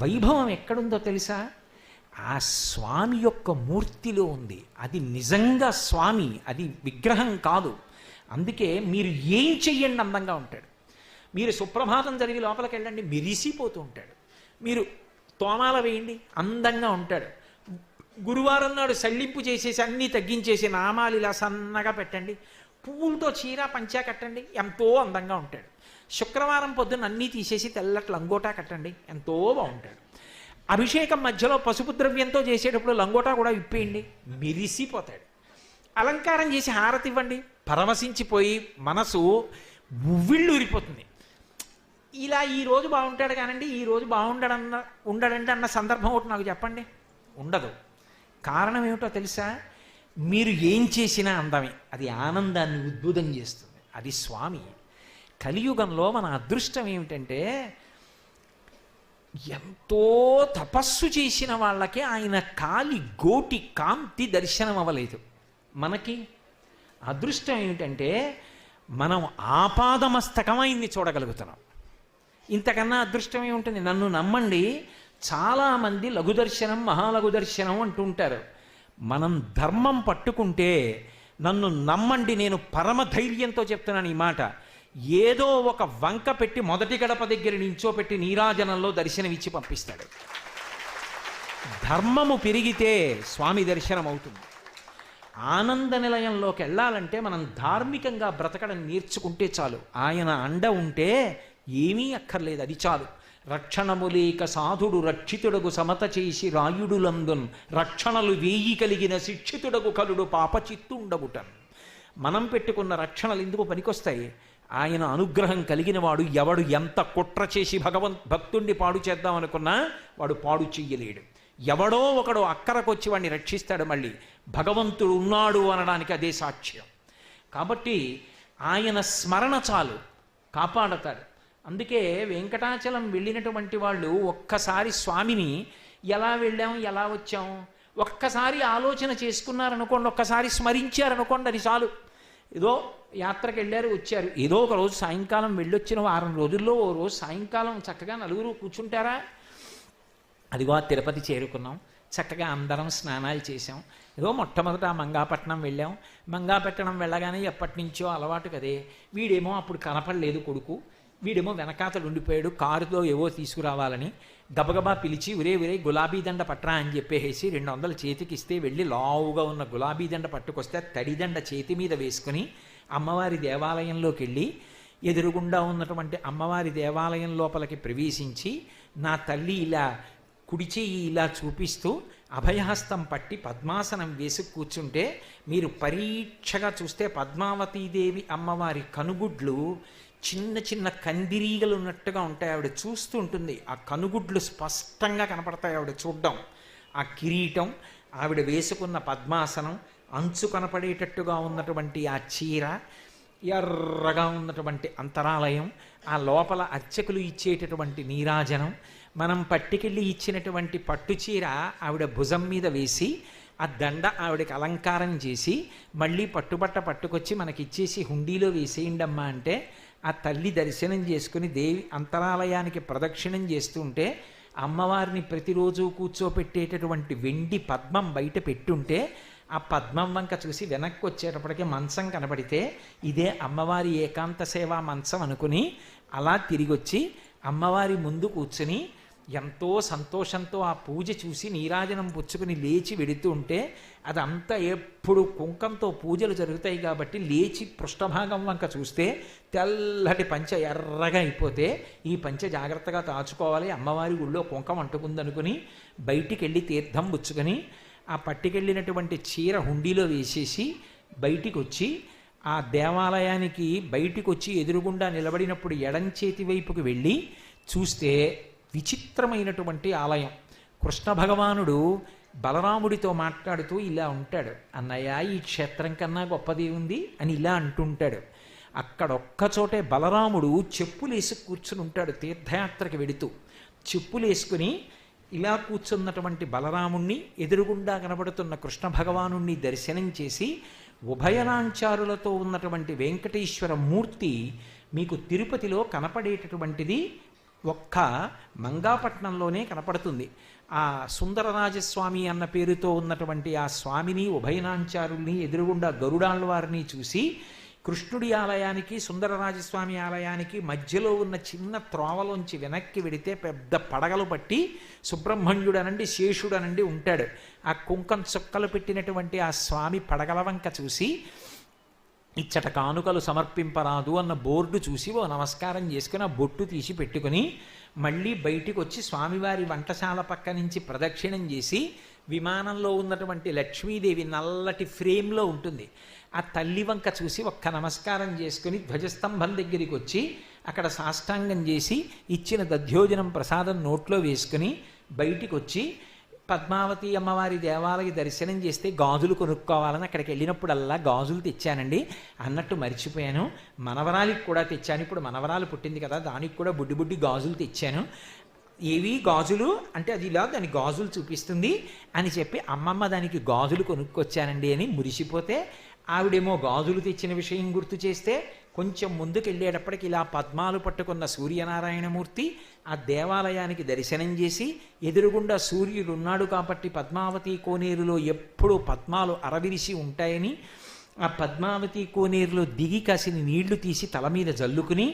వైభవం ఎక్కడుందో తెలుసా? ఆ స్వామి యొక్క మూర్తిలో ఉంది. అది నిజంగా స్వామి అది విగ్రహం కాదు. అందుకే మీరు ఏం చెయ్యండి అందంగా ఉంటాడు. మీరు సుప్రభాతం జరిగి లోపలికి వెళ్ళండి మెరిసిపోతూ ఉంటాడు. మీరు తోమాల వేయండి అందంగా ఉంటాడు. గురువారం నాడు సళ్ళింపు చేసేసి అన్నీ తగ్గించేసి నామాలు ఇలా సన్నగా పెట్టండి. పువ్వులతో చీర పంచా కట్టండి ఎంతో అందంగా ఉంటాడు. శుక్రవారం పొద్దున్న అన్నీ తీసేసి తెల్లటి లంగోటా కట్టండి. ఎంతో బాగుంటాడు. అభిషేకం మధ్యలో పసుపు ద్రవ్యంతో చేసేటప్పుడు లంగోటా కూడా విప్పేయండి. మిరిసిపోతాడు. అలంకారం చేసి హారతి ఇవ్వండి. పరవశించిపోయి మనసు ఉవ్విళ్ళు ఊరిపోతుంది. ఇలా ఈ రోజు బాగుంటాడు కానండి ఈ రోజు బాగుండడన్న ఉండడండి అన్న సందర్భం ఒకటి నాకు చెప్పండి. ఉండదు. కారణం ఏమిటో తెలుసా? మీరు ఏం చేసినా అందమే. అది ఆనందాన్ని ఉద్భుతం చేస్తుంది. అది స్వామి. కలియుగంలో మన అదృష్టం ఏమిటంటే ఎంతో తపస్సు చేసిన వాళ్ళకి ఆయన కాలి గోటి కాంతి దర్శనం అవ్వలేదు. మనకి అదృష్టం ఏమిటంటే మనం ఆపాదమస్తకమైంది చూడగలుగుతున్నాం. ఇంతకన్నా అదృష్టం ఏముంటుంది? నన్ను నమ్మండి చాలామంది లఘుదర్శనం మహాలఘుదర్శనం మహాలఘు దర్శనం అంటుంటారు మనం ధర్మం పట్టుకుంటే నన్ను నమ్మండి నేను పరమ ధైర్యంతో చెప్తున్నాను ఈ మాట. ఏదో ఒక వంక పెట్టి మొదటి గడప దగ్గర నించోపెట్టి నీరాజనంలో దర్శనమిచ్చి పంపిస్తాడు. ధర్మము పెరిగితే స్వామి దర్శనం అవుతుంది ఆనంద నిలయంలోకి వెళ్ళాలంటే మనం ధార్మికంగా బ్రతకడం నేర్చుకుంటే చాలు. ఆయన అండ ఉంటే ఏమీ అక్కర్లేదు అది చాలు. రక్షణములేక సాధుడు రక్షితుడగు సమత చేసి రాయుడులందున్ రక్షణలు వేయి కలిగిన శిక్షితుడగు కలుడు పాపచిత్తుండగుటన్. మనం పెట్టుకున్న రక్షణలు ఎందుకు పనికొస్తాయి? ఆయన అనుగ్రహం కలిగిన వాడు ఎవడు? ఎంత కుట్ర చేసి భగవంత్ భక్తుణ్ణి పాడు చేద్దామనుకున్నా వాడు పాడు చెయ్యలేడు. ఎవడో ఒకడు అక్కరకొచ్చి వాడిని రక్షిస్తాడు మళ్ళీ. భగవంతుడు ఉన్నాడు అనడానికి అదే సాక్ష్యం. కాబట్టి ఆయన స్మరణ చాలు కాపాడతాడు. అందుకే వెంకటాచలం వెళ్ళినటువంటి వాళ్ళు ఒక్కసారి స్వామిని ఎలా వెళ్ళాం ఎలా వచ్చాం? ఒక్కసారి ఆలోచన చేసుకున్నారనుకోండి ఒక్కసారి స్మరించారనుకోండి అది చాలు. ఏదో యాత్రకు వెళ్ళారు వచ్చారు. ఏదో ఒక రోజు సాయంకాలం వెళ్ళొచ్చిన వారం రోజుల్లో ఓ రోజు సాయంకాలం చక్కగా నలుగురు కూర్చుంటారా? అదిగో ఆ తిరుపతి చేరుకున్నాం. చక్కగా అందరం స్నానాలు చేసాం ఏదో మొట్టమొదట ఆ మంగాపట్నం వెళ్ళాం. మంగాపట్నం వెళ్ళగానే ఎప్పటి నుంచో అలవాటు కదే. వీడేమో అప్పుడు కనపడలేదు కొడుకు. వీడేమో వెనకాతలు ఉండిపోయాడు కారుతో ఏవో తీసుకురావాలని గబగబా పిలిచి ఉరే ఉరే గులాబీ దండ పట్రా అని చెప్పేసి రెండు వందల చేతికి ఇస్తే వెళ్ళి లావుగా ఉన్న గులాబీ దండ పట్టుకొస్తే తడిదండ చేతి మీద వేసుకుని అమ్మవారి దేవాలయంలోకి వెళ్ళి ఎదురుగుండా ఉన్నటువంటి అమ్మవారి దేవాలయం లోపలికి ప్రవేశించి నా తల్లి ఇలా కుడి చెయ్యి ఇలా చూపిస్తూ అభయహస్తం పట్టి పద్మాసనం వేసి కూర్చుంటే మీరు పరీక్షగా చూస్తే పద్మావతీదేవి అమ్మవారి కనుగుడ్లు చిన్న చిన్న కందిరీగలు ఉన్నట్టుగా ఉంటాయి. ఆవిడ చూస్తూ ఉంటుంది. ఆ కనుగుడ్లు స్పష్టంగా కనపడతాయి ఆవిడ చూడ్డం. ఆ కిరీటం ఆవిడ వేసుకున్న పద్మాసనం అంచు కనపడేటట్టుగా ఉన్నటువంటి ఆ చీర ఎర్రగా ఉన్నటువంటి అంతరాలయం ఆ లోపల అర్చకులు ఇచ్చేటటువంటి నీరాజనం మనం పట్టుకెళ్ళి ఇచ్చినటువంటి పట్టు చీర ఆవిడ భుజం మీద వేసి ఆ దండ ఆవిడకి అలంకారం చేసి మళ్ళీ పట్టుబట్ట పట్టుకొచ్చి మనకిచ్చేసి హుండీలో వేసేయండమ్మా అంటే ఆ తల్లి దర్శనం చేసుకుని దేవి అంతరాలయానికి ప్రదక్షిణం చేస్తుంటే అమ్మవారిని ప్రతిరోజు కూర్చోపెట్టేటటువంటి వెండి పద్మం బయట పెట్టుంటే ఆ పద్మం వంక చూసి వెనక్కి వచ్చేటప్పటికి మంచం కనబడితే ఇదే అమ్మవారి ఏకాంత సేవా మంచం అనుకుని అలా తిరిగి వచ్చి అమ్మవారి ముందు కూర్చుని ఎంతో సంతోషంతో ఆ పూజ చూసి నీరాజనం పుచ్చుకుని లేచి వెడుతూ ఉంటే అదంతా ఎప్పుడు కుంకంతో పూజలు జరుగుతాయి కాబట్టి లేచి పృష్ఠభాగం వంక చూస్తే తెల్లటి పంచ ఎర్రగా అయిపోతే ఈ పంచ జాగ్రత్తగా దాచుకోవాలి అమ్మవారి గుళ్ళో కుంకం అంటుకుందనుకుని బయటికి వెళ్ళి తీర్థం పుచ్చుకొని ఆ పట్టుకెళ్ళినటువంటి చీర హుండీలో వేసేసి బయటికి వచ్చి ఆ దేవాలయానికి బయటికి వచ్చి ఎదురుగుండా నిలబడినప్పుడు ఎడం చేతి వైపుకి వెళ్ళి చూస్తే విచిత్రమైనటువంటి ఆలయం. కృష్ణ భగవానుడు బలరాముడితో మాట్లాడుతూ ఇలా ఉంటాడు. అన్నయ్య ఈ క్షేత్రం కన్నా గొప్పది ఉంది అని ఇలా అంటుంటాడు. అక్కడ ఒక్కచోటే బలరాముడు చెప్పులేసి కూర్చుని ఉంటాడు తీర్థయాత్రకి వెడుతూ. చెప్పులేసుకుని ఇలా కూర్చున్నటువంటి బలరాముణ్ణి ఎదురుగుండా కనబడుతున్న కృష్ణ భగవాను దర్శనం చేసి ఉభయలాంచారులతో ఉన్నటువంటి వెంకటేశ్వర మూర్తి మీకు తిరుపతిలో కనపడేటటువంటిది ఒక్క మంగాపట్నంలోనే కనపడుతుంది. ఆ సుందరరాజస్వామి అన్న పేరుతో ఉన్నటువంటి ఆ స్వామిని ఉభయనాంచారుల్ని ఎదురుగుండా గరుడాళ్ళ వారిని చూసి కృష్ణుడి ఆలయానికి సుందరరాజస్వామి ఆలయానికి మధ్యలో ఉన్న చిన్న త్రోవలోంచి వెనక్కి వెడితే పెద్ద పడగలు పట్టి సుబ్రహ్మణ్యుడనండి శేషుడనండి ఉంటాడు. ఆ కుంకం చుక్కలు పెట్టినటువంటి ఆ స్వామి పడగల వంక చూసి ఇచ్చట కానుకలు సమర్పింపరాదు అన్న బోర్డు చూసి ఓ నమస్కారం చేసుకుని ఆ బొట్టు తీసి పెట్టుకుని మళ్ళీ బయటికి వచ్చి స్వామివారి వంటశాల పక్క నుంచి ప్రదక్షిణం చేసి విమానంలో ఉన్నటువంటి లక్ష్మీదేవి నల్లటి ఫ్రేమ్లో ఉంటుంది. ఆ తల్లి వంక చూసి ఒక్క నమస్కారం చేసుకుని ధ్వజస్తంభం దగ్గరికి వచ్చి అక్కడ సాష్టాంగం చేసి ఇచ్చిన దధ్యోజనం ప్రసాదం నోట్లో వేసుకుని బయటికి వచ్చి పద్మావతి అమ్మవారి దేవాలయ దర్శనం చేస్తే గాజులు కొనుక్కోవాలని అక్కడికి వెళ్ళినప్పుడల్లా గాజులు తెచ్చానండి. అన్నట్టు మర్చిపోయాను. మనవరాలికి కూడా తెచ్చాను. ఇప్పుడు మనవరాలు పుట్టింది కదా దానికి కూడా బుడ్డి బుడ్డి గాజులు తెచ్చాను. ఏవి? గాజులు? అంటే అది ఇలా దాని గాజులు చూపిస్తుంది అని చెప్పి అమ్మమ్మ దానికి గాజులు కొనుక్కొచ్చానండి అని మురిసిపోతే ఆవిడేమో గాజులు తెచ్చిన విషయం గుర్తు చేస్తే కొంచెం ముందుకు వెళ్ళేటప్పటికి ఇలా పద్మాలు పట్టుకున్న సూర్యనారాయణమూర్తి ఆ దేవాలయానికి దర్శనం చేసి ఎదురుగుండా సూర్యుడు ఉన్నాడు కాబట్టి పద్మావతి కోనేరులో ఎప్పుడూ పద్మాలు అరవిరిసి ఉంటాయని ఆ పద్మావతి కోనేరులో దిగి కాసిన నీళ్ళు తీసి తల మీద జల్లుకుని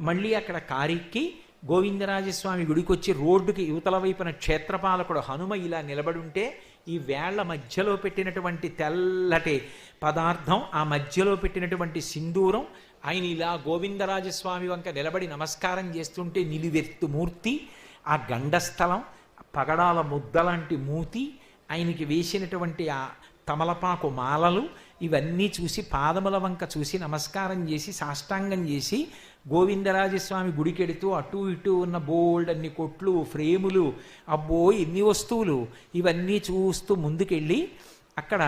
మళ్ళీ అక్కడ కారెక్కి గోవిందరాజస్వామి గుడికొచ్చి రోడ్డుకి యువతల వైపున క్షేత్రపాలకుడు హనుమ ఇలా నిలబడుంటే ఈ వేళ్ళ మధ్యలో పెట్టినటువంటి తెల్లటి పదార్థం ఆ మధ్యలో పెట్టినటువంటి సింధూరం ఆయన ఇలా గోవిందరాజస్వామి వంక నిలబడి నమస్కారం చేస్తుంటే నిలువెత్తు మూర్తి ఆ గండస్థలం పగడాల ముద్దలాంటి మూతి ఆయనకి వేసినటువంటి ఆ తమలపాకు మాలలు ఇవన్నీ చూసి పాదముల వంక చూసి నమస్కారం చేసి సాష్టాంగం చేసి గోవిందరాజస్వామి గుడికెడుతూ అటు ఇటు ఉన్న బోల్డ్ అన్ని కొట్లు ఫ్రేములు అబ్బో ఎన్ని వస్తువులు ఇవన్నీ చూస్తూ ముందుకెళ్ళి అక్కడ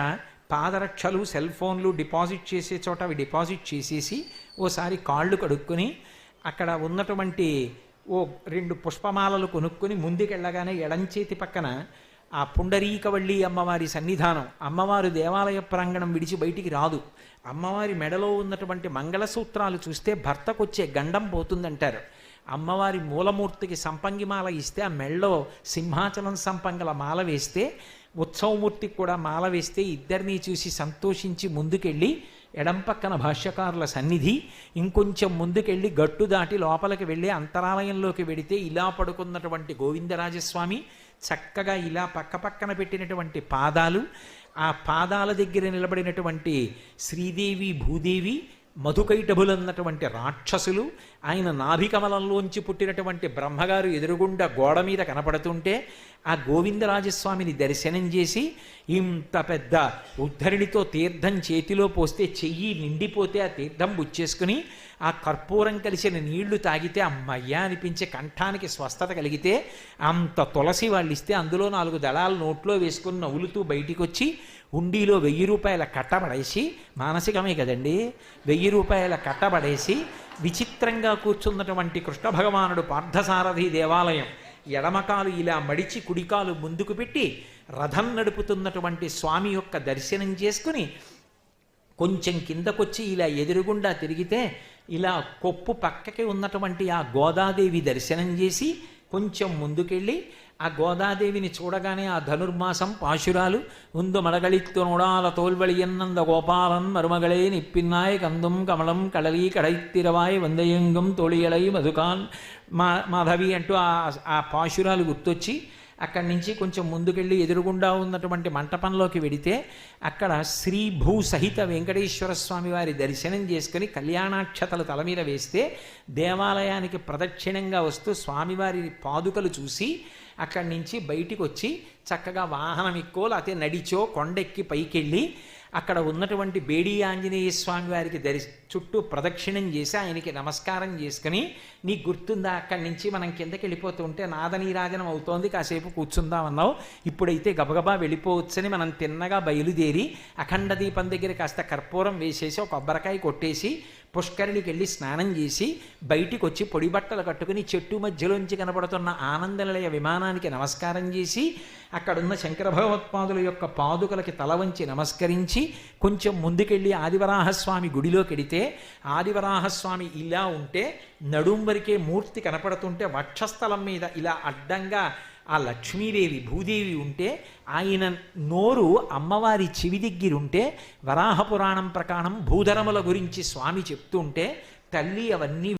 పాదరక్షలు సెల్ ఫోన్లు డిపాజిట్ చేసే చోట అవి డిపాజిట్ చేసేసి ఓసారి కాళ్ళు కడుక్కొని అక్కడ ఉన్నటువంటి ఓ రెండు పుష్పమాలలు కొనుక్కొని ముందుకెళ్ళగానే ఎడంచేతి పక్కన ఆ పుండరీకవళ్ళి అమ్మవారి సన్నిధానం. అమ్మవారు దేవాలయ ప్రాంగణం విడిచి బయటికి రాదు. అమ్మవారి మెడలో ఉన్నటువంటి మంగళసూత్రాలు చూస్తే భర్తకొచ్చే గండం పోతుందంటారు. అమ్మవారి మూలమూర్తికి సంపంగి మాల ఇస్తే ఆ మెళ్ళో సింహాచలం సంపంగల మాల వేస్తే ఉత్సవమూర్తికి కూడా మాల వేస్తే ఇద్దరినీ చూసి సంతోషించి ముందుకెళ్ళి ఎడం పక్కన భాష్యకారుల సన్నిధి ఇంకొంచెం ముందుకెళ్ళి గట్టు దాటి లోపలికి వెళ్ళి అంతరాలయంలోకి వెడితే ఇలా పడుకున్నటువంటి గోవిందరాజస్వామి చక్కగా ఇలా పక్క పక్కన పెట్టినటువంటి పాదాలు ఆ పాదాల దగ్గర నిలబడినటువంటి శ్రీదేవి భూదేవి మధుకైటభులన్నటువంటి రాక్షసులు ఆయన నాభికమలంలోంచి పుట్టినటువంటి బ్రహ్మగారు ఎదురుగుండా గోడ మీద కనపడుతుంటే ఆ గోవిందరాజస్వామిని దర్శనం చేసి ఇంత పెద్ద ఉద్ధరిణితో తీర్థం చేతిలో పోస్తే చెయ్యి నిండిపోతే ఆ తీర్థం బుచ్చేసుకుని ఆ కర్పూరం కలిసిన నీళ్ళు తాగితే అమ్మయ్యా అనిపించే కంఠానికి స్వస్థత కలిగితే అంత తులసి వాళ్ళు ఇస్తే అందులో నాలుగు దళాలు నోట్లో వేసుకుని నవ్వులుతూ బయటికి వచ్చి హుండీలో వెయ్యి రూపాయల కట్టబడేసి మానసికమే కదండి వెయ్యి రూపాయల కట్టబడేసి విచిత్రంగా కూర్చున్నటువంటి కృష్ణ భగవానుడు పార్థసారథి దేవాలయం ఎడమకాలు ఇలా మడిచి కుడికాలు ముందుకు పెట్టి రథం నడుపుతున్నటువంటి స్వామి యొక్క దర్శనం చేసుకుని కొంచెం కిందకొచ్చి ఇలా ఎదురుగుండా తిరిగితే ఇలా కొప్పు పక్కకి ఉన్నటువంటి ఆ గోదాదేవి దర్శనం చేసి కొంచెం ముందుకెళ్ళి ఆ గోదాదేవిని చూడగానే ఆ ధనుర్మాసం పాశురాలు ఉందు మడగళిత్తు నోడాల తోల్వళియన్నంద గోపాలన్ మరుమగళే నిప్పిన్నాయ్ కందుం కమలం కళలి కడైత్తిరవాయ్ వందయంగం తోళియలై మధుకాన్ మా మాధవి అంటూ ఆ ఆ పాశురాలు గుర్తొచ్చి అక్కడి నుంచి కొంచెం ముందుకెళ్ళి ఎదురుగుండా ఉన్నటువంటి మంటపంలోకి వెడితే అక్కడ శ్రీ భూ సహిత వెంకటేశ్వర స్వామి వారి దర్శనం చేసుకుని కళ్యాణాక్షతలు తల మీద వేస్తే దేవాలయానికి ప్రదక్షిణంగా వస్తూ స్వామివారి పాదుకలు చూసి అక్కడి నుంచి బయటికి వచ్చి చక్కగా వాహనం ఎక్కువ లేకపోతే నడిచో కొండెక్కి పైకెళ్ళి అక్కడ ఉన్నటువంటి బేడి ఆంజనేయ స్వామి వారికి దరి చుట్టూ ప్రదక్షిణం చేసి ఆయనకి నమస్కారం చేసుకుని నీకు గుర్తుందా? అక్కడి నుంచి మనం కిందకి వెళ్ళిపోతుంటే నాదనీరాజనం అవుతోంది కాసేపు కూర్చుందామన్నావు ఇప్పుడైతే గబగబా వెళ్ళిపోవచ్చని మనం తిన్నగా బయలుదేరి అఖండ దీపం దగ్గర కాస్త కర్పూరం వేసేసి ఒక కొబ్బరికాయ కొట్టేసి పుష్కరిణికి వెళ్ళి స్నానం చేసి బయటికి వచ్చి పొడి బట్టలు కట్టుకుని చెట్టు మధ్యలోంచి కనబడుతున్న ఆనందనిలయ విమానానికి నమస్కారం చేసి అక్కడున్న శంకర భగవత్పాదుల యొక్క పాదుకలకి తల వంచి నమస్కరించి కొంచెం ముందుకెళ్ళి ఆదివరాహస్వామి గుడిలోకి వెడితే ఆదివరాహస్వామి ఇలా ఉంటే నడుం వరకే మూర్తి కనపడుతుంటే వక్షస్థలం మీద ఇలా అడ్డంగా ఆ లక్ష్మీదేవి భూదేవి ఉంటే ఆయన నోరు అమ్మవారి చెవి దగ్గరుంటే వరాహ పురాణం ప్రకారం భూధరముల గురించి స్వామి చెప్తుంటే తల్లి అవన్నీ